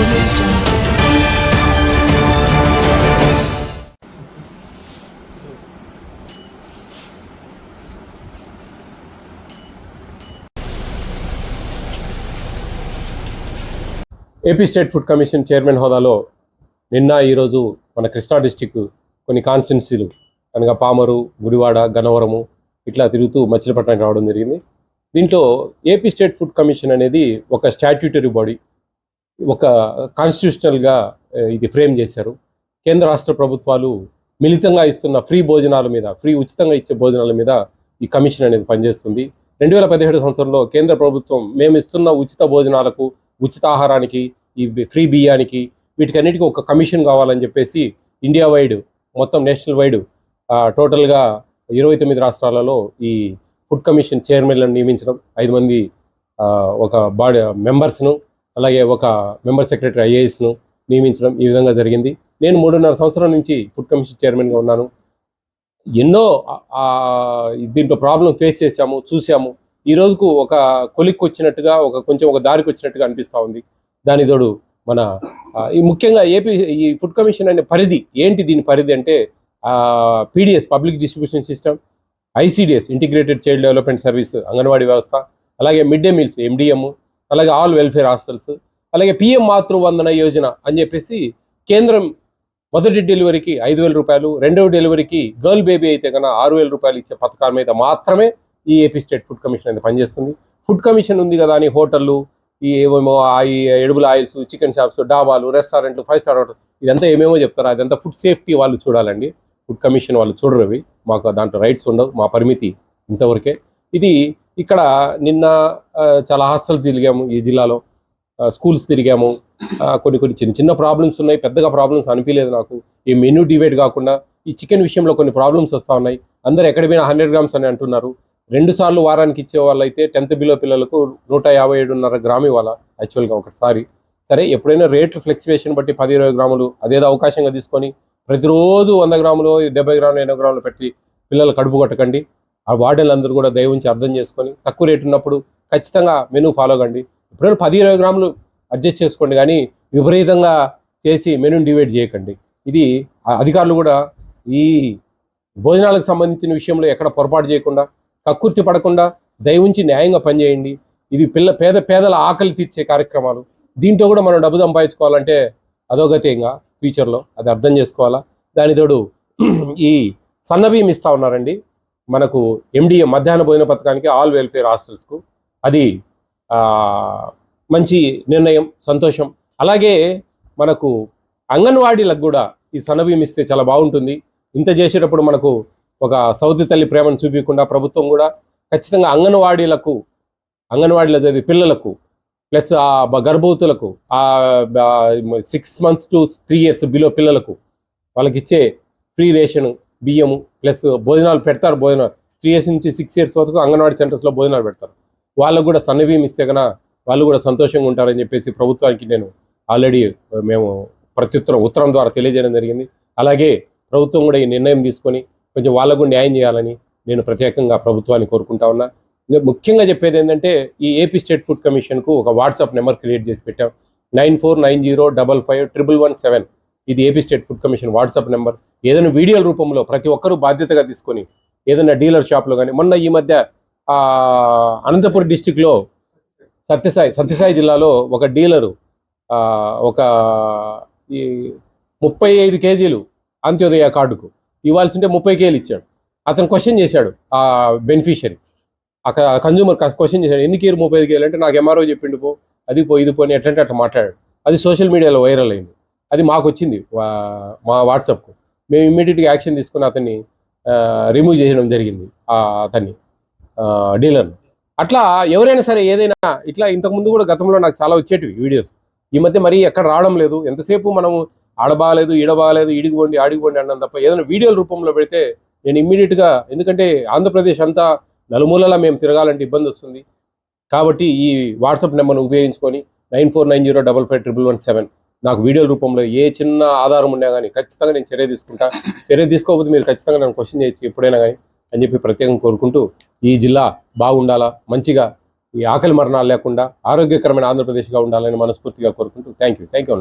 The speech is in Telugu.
AP state food commission chairman హోదాలో నిన్న ఈరోజు మన కృష్ణా డిస్టిక్ కొన్ని కాన్స్టిట్యున్సీలు అనగా పామరు గుడివాడ గన్నవరము ఇట్లా తిరుగుతూ మచిలీపట్నానికి రావడం జరిగింది. దీంట్లో ఏపీ స్టేట్ ఫుడ్ కమిషన్ అనేది ఒక స్టాట్యూటరీ బాడీ. ఒక కాన్స్టిట్యూషనల్గా ఇది ఫ్రేమ్ చేశారు. కేంద్ర రాష్ట్ర ప్రభుత్వాలు మిళితంగా ఇస్తున్న ఫ్రీ భోజనాల మీద ఫ్రీ ఉచితంగా ఇచ్చే భోజనాల మీద ఈ కమిషన్ అనేది పనిచేస్తుంది. రెండు వేల పదిహేడు సంవత్సరంలో కేంద్ర ప్రభుత్వం మేము ఇస్తున్న ఉచిత భోజనాలకు ఉచిత ఆహారానికి ఈ ఫ్రీ బియ్యానికి వీటికన్నిటికీ ఒక కమిషన్ కావాలని చెప్పేసి ఇండియా వైడ్ మొత్తం నేషనల్ వైడ్ టోటల్గా ఇరవై తొమ్మిది రాష్ట్రాలలో ఈ ఫుడ్ కమిషన్ చైర్మన్లను నియమించడం ఐదు మంది ఒక బాడీ మెంబర్స్ను అలాగే ఒక మెంబర్ సెక్రటరీ ఐఏఎస్ను నియమించడం ఈ విధంగా జరిగింది. నేను మూడున్నర సంవత్సరం నుంచి ఫుడ్ కమిషన్ చైర్మన్గా ఉన్నాను. ఎన్నో దీంట్లో ప్రాబ్లం ఫేస్ చేశాము చూసాము ఈ రోజుకు ఒక కొలిక్కి వచ్చినట్టుగా ఒక కొంచెం ఒక దారికి వచ్చినట్టుగా అనిపిస్తూ ఉంది. దాని తోడు మన ఈ ముఖ్యంగా ఏపీ ఈ ఫుడ్ కమిషన్ అనే పరిధి ఏంటి దీని పరిధి అంటే PDS public distribution system ICDS integrated child development service anganwadi వ్యవస్థ అలాగే మిడ్ డే మీల్స్ ఎండిఎం అలాగే ఆల్ వెల్ఫేర్ హాస్టల్స్ అలాగే పిఎం మాతృవందన యోజన అని చెప్పేసి కేంద్రం మొదటి డెలివరీకి ఐదు వేల రూపాయలు రెండవ డెలివరీకి గర్ల్ బేబీ అయితే కన్నా ఆరు వేల రూపాయలు ఇచ్చే పథకాల మీద మాత్రమే ఈ ఏపీ స్టేట్ ఫుడ్ కమిషన్ అనేది పనిచేస్తుంది. ఫుడ్ కమిషన్ ఉంది కదా అని హోటళ్ళు ఈ ఏమేమో ఈ ఎడుబుల ఆయిల్స్ చికెన్ షాప్స్ డాబాలు రెస్టారెంట్లు ఫైవ్ స్టార్ హోటల్ ఇదంతా ఏమేమో చెప్తారు? అదంతా ఫుడ్ సేఫ్టీ వాళ్ళు చూడాలండి. ఫుడ్ కమిషన్ వాళ్ళు చూడరు అవి. మాకు దాంట్లో రైట్స్ ఉండవు మా పరిమితి ఇంతవరకే. ఇది ఇక్కడ నిన్న చాలా హాస్టల్స్ తిరిగాము ఈ జిల్లాలో. స్కూల్స్ తిరిగాము. కొన్ని కొన్ని చిన్న చిన్న ప్రాబ్లమ్స్ ఉన్నాయి. పెద్దగా ప్రాబ్లమ్స్ అనిపించలేదు నాకు. ఈ మెనూ డివైడ్ కాకుండా ఈ చికెన్ విషయంలో కొన్ని ప్రాబ్లమ్స్ వస్తూ ఉన్నాయి. అందరు ఎక్కడ పోయినా హండ్రెడ్ గ్రామ్స్ అని అంటున్నారు. రెండు సార్లు వారానికి ఇచ్చే వాళ్ళైతే టెన్త్ బిలో పిల్లలకు నూట యాభై ఏడున్నర గ్రామ్ ఇవ్వాలా? యాక్చువల్గా ఒకసారి సరే. ఎప్పుడైనా రేట్ ఫ్లెక్చువేషన్ బట్టి పది ఇరవై గ్రాములు అదేదో అవకాశంగా తీసుకొని ప్రతిరోజు వంద గ్రాములు డెబ్బై గ్రాములు ఎనభై గ్రాములు పెట్టి పిల్లలు కడుపు కొట్టకండి. ఆ వార్డెన్లందరూ కూడా దయవుంచి అర్థం చేసుకొని తక్కువ రేటు ఉన్నప్పుడు ఖచ్చితంగా మెనూ ఫాలో కండి. ఎప్పుడైనా పది ఇరవై గ్రాములు అడ్జస్ట్ చేసుకోండి కానీ విపరీతంగా చేసి మెనూని డివైడ్ చేయకండి. ఇది ఆ అధికారులు కూడా ఈ భోజనాలకు సంబంధించిన విషయంలో ఎక్కడ పొరపాటు చేయకుండా కక్కుర్తి పడకుండా దయవుంచి న్యాయంగా పనిచేయండి. ఇది పిల్ల పేద పేదల ఆకలి తీర్చే కార్యక్రమాలు. దీంట్లో కూడా మనం డబ్బు సంపాదించుకోవాలంటే అధోగతీయంగా ఫ్యూచర్లో అది అర్థం చేసుకోవాలా? దాని తోడు ఈ సన్నబియ్యం ఇస్తా ఉన్నారండి. మనకు ఎండిఏ మధ్యాహ్న భోజన పథకానికి ఆల్ వెల్ఫేర్ హాస్టల్స్కు. అది మంచి నిర్ణయం సంతోషం. అలాగే మనకు అంగన్వాడీలకు కూడా ఈ సన్నబియ్యం ఇస్తే చాలా బాగుంటుంది. ఇంత చేసేటప్పుడు మనకు ఒక సౌతి తల్లి ప్రేమను చూపించకుండా ప్రభుత్వం కూడా ఖచ్చితంగా అంగన్వాడీలకు అంగన్వాడీలో చదివే పిల్లలకు ప్లస్ ఆ గర్భవతులకు ఆ six months to three years below పిల్లలకు వాళ్ళకి ఇచ్చే ఫ్రీ రేషన్ బియ్యము ప్లస్ భోజనాలు పెడతారు భోజనాలు. త్రీ ఇయర్స్ నుంచి సిక్స్ ఇయర్స్ వరకు అంగన్వాడీ సెంటర్స్లో భోజనాలు పెడతారు. వాళ్ళకు కూడా సన్నబియ్యం ఇస్తే కన్నా వాళ్ళు కూడా సంతోషంగా ఉంటారని చెప్పేసి ప్రభుత్వానికి నేను ఆల్రెడీ మేము ప్రత్యుత్తరం ఉత్తరం ద్వారా తెలియజేయడం జరిగింది. అలాగే ప్రభుత్వం కూడా ఈ నిర్ణయం తీసుకొని కొంచెం వాళ్ళకు కూడా న్యాయం చేయాలని నేను ప్రత్యేకంగా ప్రభుత్వాన్ని కోరుకుంటా ఉన్నా. ముఖ్యంగా చెప్పేది ఏంటంటే ఈ ఏపీ స్టేట్ ఫుడ్ కమిషన్కు ఒక వాట్సాప్ నెంబర్ క్రియేట్ చేసి పెట్టాం. Nine four nine zero double five triple one seven. ఇది AP state food commission WhatsApp number ఏదైనా వీడియోల రూపంలో ప్రతి ఒక్కరూ బాధ్యతగా తీసుకొని ఏదైనా డీలర్ షాప్లో కానీ మొన్న ఈ మధ్య అనంతపురం డిస్టిక్లో సత్యసాయి సత్యసాయి జిల్లాలో ఒక డీలరు ఒక ఈ ముప్పై ఐదు కేజీలు అంత్యోదయ కార్డుకు ఇవ్వాల్సింటే ముప్పై కేలు ఇచ్చాడు. అతను క్వశ్చన్ చేశాడు ఆ బెనిఫిషియరీ అక్కడ కన్జ్యూమర్ క్వశ్చన్ చేశాడు ఎందుకు ఇరు ముప్పై ఐదు కేజీలు? అంటే నాకు ఎంఆర్ఓ చెప్పిండు పో అది పో ఇది పోని ఎట్లంటే అట్లా మాట్లాడాడు. అది సోషల్ మీడియాలో వైరల్ అయింది. అది మాకు వచ్చింది మా వాట్సాప్కు. మేము ఇమ్మీడియట్గా యాక్షన్ తీసుకుని అతన్ని రిమూవ్ చేయడం జరిగింది అతన్ని డీలర్ని. అట్లా ఎవరైనా సరే ఏదైనా ఇట్లా ఇంతకుముందు కూడా గతంలో నాకు చాలా వచ్చేటివి వీడియోస్. ఈ మధ్య మరీ ఎక్కడ రావడం లేదు. ఎంతసేపు మనం ఆడబాగలేదు ఈడబాగలేదు ఇడిగిపోండి ఆడిగిపోండి ఆడికి అన్నాను తప్ప ఏదైనా వీడియోల రూపంలో పెడితే నేను ఇమ్మీడియట్గా ఎందుకంటే ఆంధ్రప్రదేశ్ అంతా నలుమూలలా మేము తిరగాలంటే ఇబ్బంది వస్తుంది. కాబట్టి ఈ వాట్సాప్ నెంబర్ను ఉపయోగించుకొని nine four nine zero double five triple one seven నాకు వీడియోల రూపంలో ఏ చిన్న ఆధారం ఉన్నా కానీ ఖచ్చితంగా నేను చర్య తీసుకుంటా. చర్య తీసుకోకపోతే మీరు ఖచ్చితంగా నన్ను క్వశ్చన్ చేయొచ్చు ఎప్పుడైనా కానీ అని చెప్పి ప్రత్యేకంగా కోరుకుంటూ ఈ జిల్లా బాగుండాలా మంచిగా ఈ ఆకలి మరణాలు లేకుండా ఆరోగ్యకరమైన ఆంధ్రప్రదేశ్గా ఉండాలని మనస్ఫూర్తిగా కోరుకుంటూ థ్యాంక్ యూ థ్యాంక్ యూ